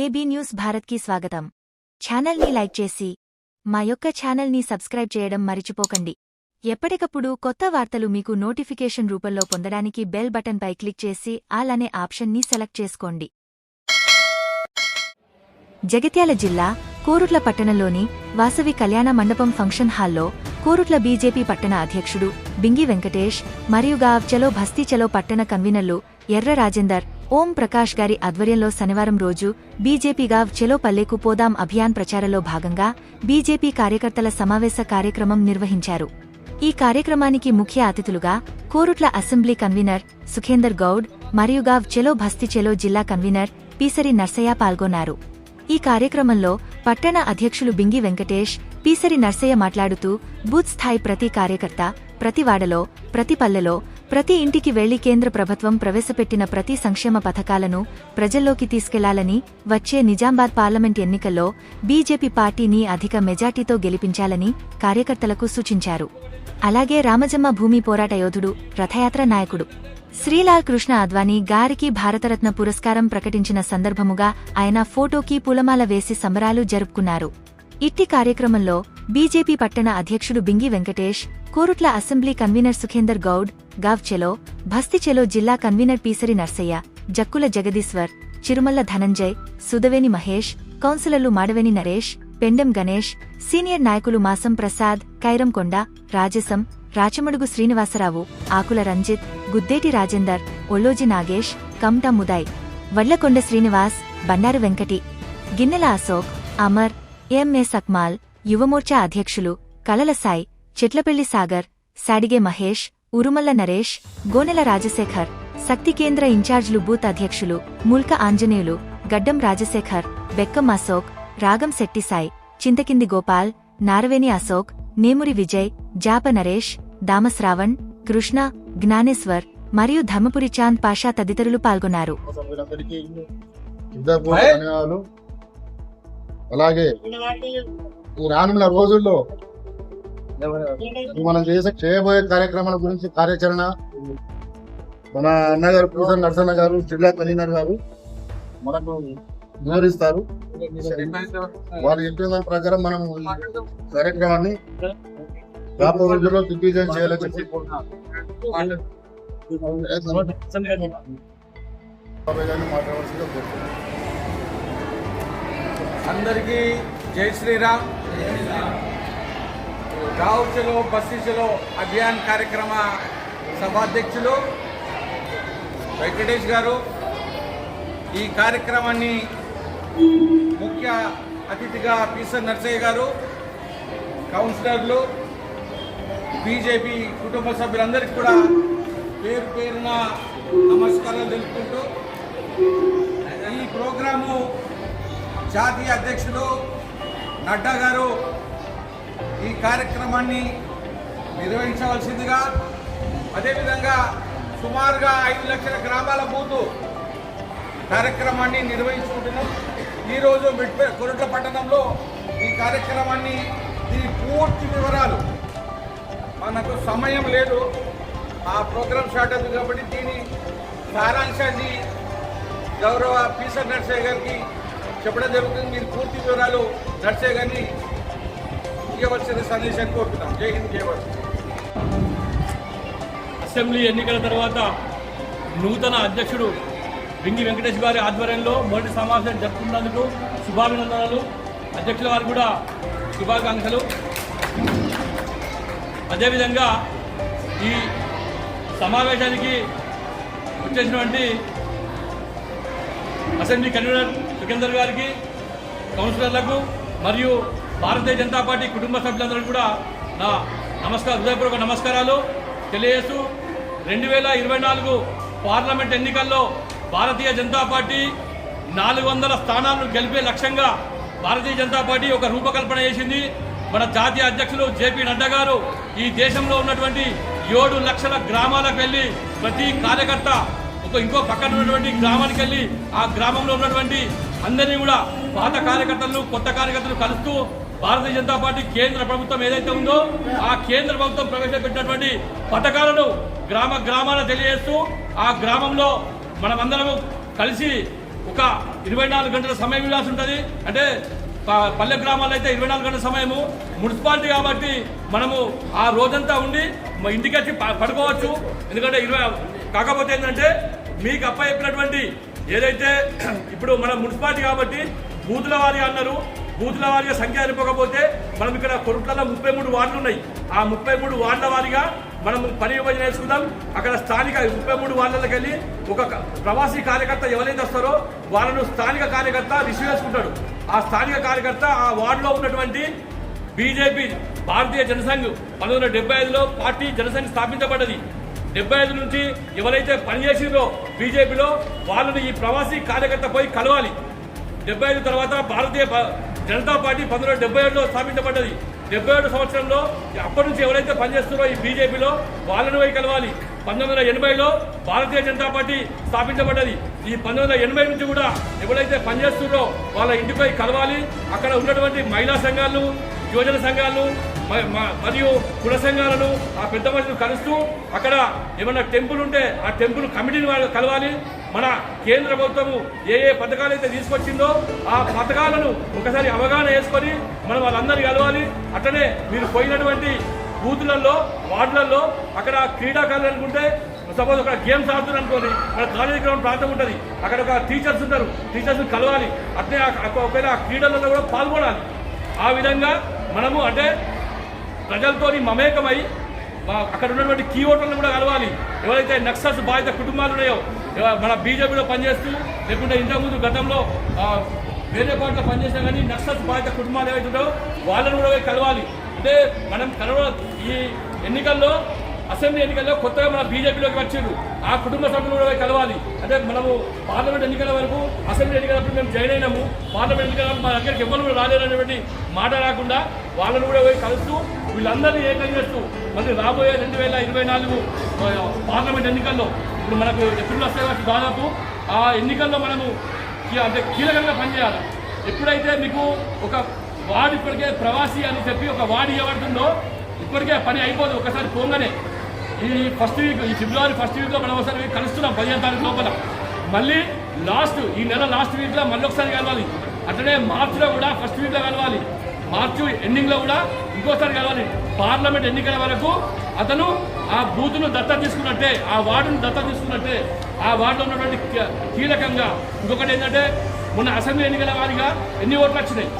AB news భారత్కి స్వాగతం. ఛానల్ని లైక్ చేసి మా యొక్క ఛానల్ని సబ్స్క్రైబ్ చేయడం మరిచిపోకండి. ఎప్పటికప్పుడు కొత్త వార్తలు మీకు నోటిఫికేషన్ రూపంలో పొందడానికి బెల్ బటన్పై క్లిక్ చేసి ఆల్ అనే ఆప్షన్ని సెలెక్ట్ చేసుకోండి. జగిత్యాల జిల్లా కోరుట్ల పట్టణంలోని వాసవి కళ్యాణ మండపం ఫంక్షన్ హాల్లో కోరుట్ల బీజేపీ పట్టణ అధ్యక్షుడు బింగి వెంకటేష్ మరియు గావ్ చలో భస్తీ చలో పట్టణ కన్వీనర్లు ఎర్ర రాజేందర్ ఓం ప్రకాష్ గారి ఆధ్వర్యంలో శనివారం రోజు బీజేపీగా చెలో పల్లెకు పోదాం అభియాన్ ప్రచారంలో భాగంగా బీజేపీ కార్యకర్తల సమావేశ కార్యక్రమం నిర్వహించారు. ఈ కార్యక్రమానికి ముఖ్య అతిథులుగా కోరుట్ల అసెంబ్లీ కన్వీనర్ సుఖేందర్ గౌడ్ మరియు గావ్ చెలో భస్తి చెలో జిల్లా కన్వీనర్ పీసరి నర్సయ్య పాల్గొన్నారు. ఈ కార్యక్రమంలో పట్టణ అధ్యక్షులు బింగి వెంకటేష్ పీసరి నర్సయ్య మాట్లాడుతూ బూత్ స్థాయి ప్రతి కార్యకర్త ప్రతి వాడలో ప్రతి పల్లెలో ప్రతి ఇంటికి వెళ్ళి కేంద్ర ప్రభుత్వం ప్రవేశపెట్టిన ప్రతి సంక్షేమ పథకాలను ప్రజల్లోకి తీసుకెళ్ళాలని వచ్చే నిజామాబాద్ పార్లమెంట్ ఎన్నికల్లో బీజేపీ పార్టీని అధిక మెజార్టీతో గెలిపించాలని కార్యకర్తలకు సూచించారు. అలాగే రామజమ్మ భూమి పోరాట యోధుడు రథయాత్ర నాయకుడు. శ్రీలాల్ కృష్ణ అద్వానీ గారికి భారతరత్న పురస్కారం ప్రకటించిన సందర్భముగా ఆయన ఫోటోకి పూలమాల వేసి సంబరాలు జరుపుకున్నారు. ఇట్టి కార్యక్రమంలో బీజేపీ పట్టణ అధ్యక్షుడు బింగి వెంకటేష్ కోరుట్ల అసెంబ్లీ కన్వీనర్ సుఖేందర్ గౌడ్ గావ్చెలో భస్తిచెలో జిల్లా కన్వీనర్ పీసరి నర్సయ్య జక్కుల జగదీశ్వర్ చిరుమల్ల ధనంజయ్ సుదవేని మహేష్ కౌన్సిలర్లు మాడవేని నరేష్ పెండెం గణేష్ సీనియర్ నాయకులు మాసం ప్రసాద్ కైరంకొండ రాజసం రాచమడుగు శ్రీనివాసరావు ఆకుల రంజిత్ గుద్దేటి రాజేందర్ ఒల్లోజి నాగేష్ కమ్టా ముదాయ్ వడ్లకొండ శ్రీనివాస్ బండారు వెంకటి గిన్నెల అశోక్ అమర్ ఎంఎస్ అక్మాల్ యువమోర్చా అధ్యక్షులు కలల సాయ్ చెట్లపెల్లి సాగర్ సాడిగే మహేష్ ఉరుమల్ల నరేష్ గోనెల రాజశేఖర్ శక్తి కేంద్ర ఇన్ఛార్జ్లు బూత్ అధ్యక్షులు ముల్క ఆంజనేయులు గడ్డం రాజశేఖర్ బెక్కం అశోక్ రాగం శెట్టి సాయ్ చింతకింది గోపాల్ నారవేని అశోక్ నేమురి విజయ్ జాప నరేష్ దామశ్రావణ్ కృష్ణ జ్ఞానేశ్వర్ మరియు ధర్మపురి చాంద్ పాషా తదితరులు పాల్గొన్నారు. అలాగే ఈ రానున్న రోజుల్లో మనం చేసే చేయబోయే కార్యక్రమాల గురించి కార్యాచరణ మన అన్నగారు పూసన్ నరసన్న గారు జిల్లా కన్వీనర్ గారు మనకు వివరిస్తారు. వారు చెప్పిన దాని ప్రకారం మనం ఈ కార్యక్రమాన్ని రోజుల్లో దిగ్విజయం చేయాలని చెప్పి మాట్లాడవలసిందిగా కోరుతున్నాను. అందరికీ జై శ్రీరామ్. గావ్ చలో బస్తీ చలో అభియాన్ కార్యక్రమ సభాధ్యక్షులు వెంకటేష్ గారు. ఈ కార్యక్రమాన్ని ముఖ్య అతిథిగా పీసర్ నర్సయ్య గారు కౌన్సిలర్లు బీజేపీ కుటుంబ సభ్యులందరికీ కూడా పేరు పేరున నమస్కారాలు తెలుపుకుంటూ ఈ ప్రోగ్రాము జాతీయ అధ్యక్షులు నడ్డా గారు ఈ కార్యక్రమాన్ని నిర్వహించవలసిందిగా అదేవిధంగా సుమారుగా ఐదు లక్షల గ్రామాల బూతు కార్యక్రమాన్ని నిర్వహించుకుంటున్నాం. ఈరోజు మిడ్పే కొరట్ల పట్టణంలో ఈ కార్యక్రమాన్ని దీని పూర్తి వివరాలు మనకు సమయం లేదు. ఆ ప్రోగ్రామ్ స్టార్ట్ అవుతుంది కాబట్టి దీని సారాంశాన్ని గౌరవ పీసర్ నర్సయ్య గారికి చెప్పడం జరుగుతుంది. మీరు పూర్తి వివరాలు నడిచే కానీ ఇవ్వవలసిన సందేశాన్ని కోరుతున్నాం జై హింద్ జై అసెంబ్లీ ఎన్నికల తర్వాత నూతన అధ్యక్షుడు వెంగి వెంకటేష్ గారి ఆధ్వర్యంలో మొదటి సమావేశం జరుపుకున్నందుకు శుభాభినందనలు. అధ్యక్షుల వారు కూడా శుభాకాంక్షలు. అదేవిధంగా ఈ సమావేశానికి వచ్చేసినటువంటి అసెంబ్లీ కన్వీనర్ సుఖేందర్ గారికి కౌన్సిలర్లకు మరియు భారతీయ జనతా పార్టీ కుటుంబ సభ్యులందరూ కూడా నా నమస్కార హృదయపూర్వక నమస్కారాలు. తెలియజేస్తూ రెండు వేల ఇరవై నాలుగు పార్లమెంట్ ఎన్నికల్లో భారతీయ జనతా పార్టీ నాలుగు వందల స్థానాలను గెలిపే లక్ష్యంగా భారతీయ జనతా పార్టీ ఒక రూపకల్పన చేసింది. మన జాతీయ అధ్యక్షులు జేపీ నడ్డా గారు ఈ దేశంలో ఉన్నటువంటి ఏడు లక్షల గ్రామాలకు వెళ్ళి ప్రతి కార్యకర్త ఒక ఇంకో పక్కన ఉన్నటువంటి గ్రామానికి వెళ్ళి ఆ గ్రామంలో ఉన్నటువంటి అందరినీ కూడా పాత కార్యకర్తలను కొత్త కార్యకర్తలు కలుస్తూ భారతీయ జనతా పార్టీ కేంద్ర ప్రభుత్వం ఏదైతే ఉందో ఆ కేంద్ర ప్రభుత్వం ప్రవేశపెట్టినటువంటి పథకాలను గ్రామ గ్రామాన తెలియజేస్తూ ఆ గ్రామంలో మనమందరము కలిసి ఒక ఇరవై నాలుగు గంటల సమయం ఇవ్వాల్సి ఉంటుంది. అంటే ప- పల్లె గ్రామాల్లో అయితే ఇరవై నాలుగు గంటల సమయము. మున్సిపాలిటీ కాబట్టి మనము ఆ రోజంతా ఉండి ఇంటికి వచ్చి పడుకోవచ్చు. ఎందుకంటే ఇరవై కాకపోతే ఏంటంటే మీకు అప్ప చెప్పినటువంటి ఏదైతే ఇప్పుడు మన మున్సిపాలిటీ కాబట్టి బూతుల వారి అన్నారు. బూతుల వారిగా సంఖ్య అనిపోకపోతే మనం ఇక్కడ కొరుట్లలో ముప్పై మూడు వార్డులు ఉన్నాయి. ఆ ముప్పై మూడు వార్డుల వారిగా మనం పని విభజన నేర్చుకుందాం అక్కడ స్థానిక ముప్పై మూడు వార్డులకు వెళ్ళి ఒక ప్రవాసీ కార్యకర్త ఎవరైతే వస్తారో వాళ్ళను స్థానిక కార్యకర్త రిసీవ్ చేసుకుంటాడు. ఆ స్థానిక కార్యకర్త ఆ వార్డులో ఉన్నటువంటి బీజేపీ భారతీయ జనసంఘ్ పంతొమ్మిది వందల డెబ్బై ఐదులో పార్టీ జనసంఘ్ స్థాపించబడ్డది. డెబ్బై ఐదు నుంచి ఎవరైతే పనిచేసిందో బీజేపీలో వాళ్ళని ఈ ప్రవాసీ కార్యకర్త పోయి కలవాలి. డెబ్బై ఐదు తర్వాత భారతీయ జనతా పార్టీ పంతొమ్మిది వందల డెబ్బై ఏడులో స్థాపించబడ్డది. డెబ్బై ఏడు సంవత్సరంలో అప్పటి నుంచి ఎవరైతే పనిచేస్తున్నారో ఈ బీజేపీలో వాళ్ళని పోయి కలవాలి. పంతొమ్మిది వందల ఎనభైలో భారతీయ జనతా పార్టీ స్థాపించబడ్డది. ఈ పంతొమ్మిది వందల ఎనభై నుంచి కూడా ఎవరైతే పనిచేస్తున్నారో వాళ్ళ ఇంటిపై కలవాలి. అక్కడ ఉన్నటువంటి మహిళా సంఘాలు యువజన సంఘాలు మరియు కుల సంఘాలను ఆ పెద్ద మనుషులు కలుస్తూ అక్కడ ఏమన్నా టెంపుల్ ఉంటే ఆ టెంపుల్ కమిటీని వాళ్ళు కలవాలి. మన కేంద్ర ప్రభుత్వము ఏ ఏ పథకాలు అయితే తీసుకొచ్చిందో ఆ పథకాలను ఒకసారి అవగాహన చేసుకొని మనం వాళ్ళందరినీ కలవాలి. అట్లనే మీరు పోయినటువంటి బూతులలో వార్డులలో అక్కడ క్రీడాకారులు అనుకుంటే సపోజ్ అక్కడ గేమ్స్ ఆడుతున్నారు అనుకోని మన కాలేజీ గ్రౌండ్ ప్రాంతం ఉంటుంది. అక్కడ ఒక టీచర్స్ ఉంటారు టీచర్స్ని కలవాలి. అట్లే ఒకవేళ ఆ క్రీడలలో కూడా పాల్గొనాలి. ఆ విధంగా మనము అంటే ప్రజలతోని మమేకమై మా- అక్కడ ఉన్నటువంటి కీ ఓటర్లను కూడా కలవాలి. ఎవరైతే నక్సల్స్ బాధిత కుటుంబాలు ఉన్నాయో మన బీజేపీలో పనిచేస్తూ లేకుంటే ఇంతకుముందు గతంలో వేరే పార్టీలో పనిచేసినా కానీ నక్సల్స్ బాధిత కుటుంబాలు ఏవైతే ఉన్నాయో వాళ్ళను కూడా కలవాలి. అంటే మనం కలవ ఈ ఎన్నికల్లో అసెంబ్లీ ఎన్నికల్లో కొత్తగా మన బీజేపీలోకి వచ్చిండ్రు ఆ కుటుంబ సభ్యులు కూడా కలవాలి. అంటే మనము పార్లమెంట్ ఎన్నికల వరకు అసెంబ్లీ ఎన్నికలప్పుడు మేము జాయిన్ అయినాము. పార్లమెంట్ ఎన్నికల మా దగ్గరికి ఎవరు కూడా రాలేరనేటువంటి మాట రాకుండా వాళ్ళను కూడా పోయి కలుస్తూ వీళ్ళందరినీ ఏకం చేస్తూ మళ్ళీ రాబోయే రెండు వేల ఇరవై నాలుగు పార్లమెంట్ ఎన్నికల్లో ఇప్పుడు మనకు ఎప్పుడు వస్తాయి కాబట్టి దాదాపు ఆ ఎన్నికల్లో మనము అంటే కీలకంగా పనిచేయాలి. ఎప్పుడైతే మీకు ఒక వార్డు ఇప్పటికే ప్రవాసీ అని చెప్పి ఒక వార్డు ఇవ్వబడుతుందో ఇప్పటికే పని అయిపోదు ఒకసారి పోగానే. ఈ ఫస్ట్ వీక్ ఈ ఫిబ్రవరి ఫస్ట్ వీక్లో మనం ఒకసారి కలుస్తున్నాం పదిహేను తారీఖు లోపల. మళ్ళీ లాస్ట్ ఈ నెల లాస్ట్ వీక్లో మళ్ళీ ఒకసారి కలవాలి. అట్లనే మార్చిలో కూడా ఫస్ట్ వీక్లో కలవాలి. మార్చి ఎండింగ్లో కూడా ఇంకోసారి కలవాలి. పార్లమెంట్ ఎన్నికల వరకు అతను ఆ బూతును దత్తా తీసుకున్నట్టే ఆ వార్డును దత్తా తీసుకున్నట్టే ఆ వార్డులో ఉన్నటువంటి కీలకంగా ఇంకొకటి ఏంటంటే మొన్న అసెంబ్లీ ఎన్నికల వారిగా ఎన్ని ఓట్లు వచ్చినాయి?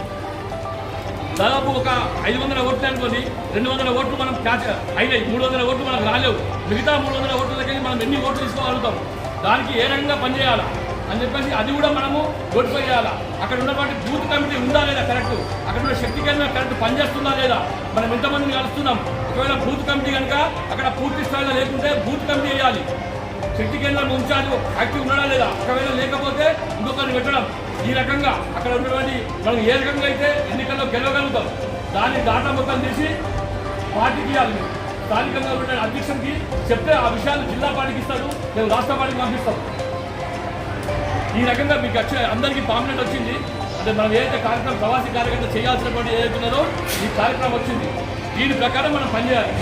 దాదాపు ఒక ఐదు వందల ఓట్లు అనుకోని రెండు వందల ఓట్లు మనం క్యాచ్ అయినాయి. మూడు వందల ఓట్లు మనకు రాలేవు. మిగతా మూడు వందల ఓట్ల దగ్గర మనం ఎన్ని ఓట్లు తీసుకోగలుగుతాం? దానికి ఏ రకంగా పనిచేయాలి? అని చెప్పేసి అది కూడా మనము నోటిఫై చేయాలా అక్కడ ఉన్నటువంటి బూత్ కమిటీ ఉందా లేదా కరెక్ట్? అక్కడ ఉన్న శక్తి కేంద్రం కరెక్ట్ పనిచేస్తుందా లేదా? మనం ఎంతమందిని కలుస్తున్నాం? ఒకవేళ బూత్ కమిటీ కనుక అక్కడ పూర్తి స్థాయిలో లేకుంటే బూత్ కమిటీ వేయాలి. శక్తి కేంద్రం ఉంచాలి యాక్టివ్ ఉన్నాడా లేదా? ఒకవేళ లేకపోతే ఇంకొకరిని పెట్టడం. ఈ రకంగా అక్కడ ఉన్నటువంటి మనం ఏ రకంగా అయితే ఎన్నికల్లో గెలవగలుగుతాం దాని డాటా మొత్తం తీసి పార్టీకి ఇవ్వాలి. స్థానికంగా ఉన్న అధ్యక్షునికి చెప్తే ఆ విషయాలు జిల్లా పార్టీకి ఇస్తారు మేము రాష్ట్ర పార్టీకి పంపిస్తాం. ఈ రకంగా మీకు వచ్చే అందరికీ పాంప్లెట్ వచ్చింది. అంటే మనం ఏదైతే కార్యక్రమం ప్రవాసీ కార్యకర్త చేయాల్సినటువంటి ఏదైతే ఉన్నదో ఈ కార్యక్రమం వచ్చింది. దీని ప్రకారం మనం పనిచేయాలి.